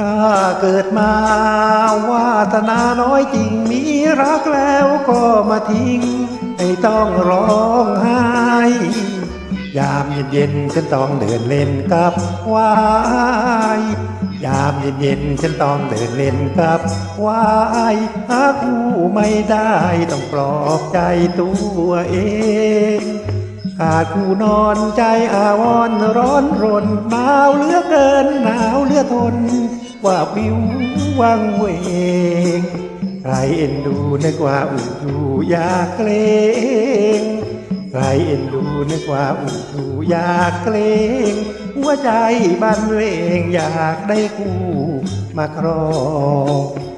ข้าเกิดมาวาสนาน้อยจริงมีรักแล้วก็มาทิ้งให้ต้องร้องไห้ยามเย็นๆฉันต้องเดินเล่นกับวายยามเย็นๆฉันต้องเดินเล่นกับวายหาคู่ไม่ได้ต้องปลอบใจตัวเอง ขาดคู่นอนใจอาวรณ์ร้อนรนหนาวเหลือเกินหนาวเหลือทน ว่าวิววังเวงใครเอ็นดูนึกว่าอุ่นอยู่อยากเกรงใครเอ็นดูนึกว่าอุ่นอยู่อยากเกรงหัวใจบันเลงอยากได้คู่มาครอง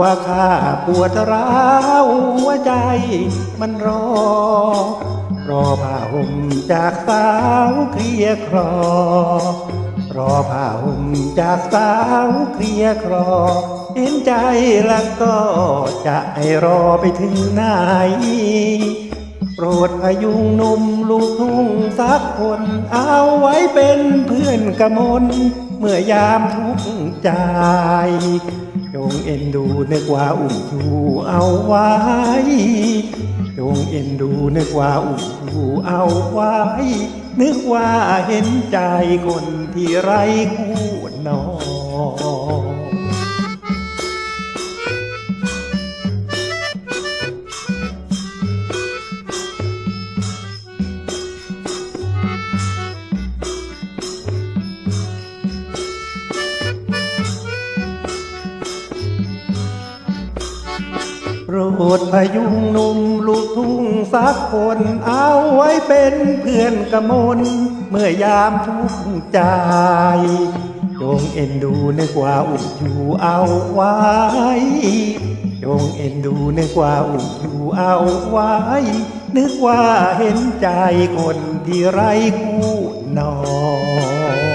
ว่าข้าปวดร้าวหัวใจมันรอ รอผ้าห่มจากสาวเคลียครอ รอผ้าห่มจากสาวเคลียครอ เห็นใจแล้วก็จะให้รอไปถึงไหนโปรดพยุงหนุ่มลูกทุ่งสักคนเอาไว้เป็นเพื่อนกระมน เมื่อยามทุกข์ใจ จงเอ็นดูนึกว่าอุ่นชูเอาไว้ จงเอ็นดูนึกว่าอุ่นชูเอาไว้ นึกว่าเห็นใจคนที่ไร้คู่นอน โปรดพยุงหนุ่มลูกทุ่งสักคนเอาไว้เป็นเพื่อนกะมนเมื่อยามทุกข์ใจจงเอ็นดูนึกว่าอุ่อยู่เอาไว้จงเอ็นดูนึกว่าอุ่อยู่เอาไว้ นึกว่าเห็นใจคนที่ไร้คู่นอน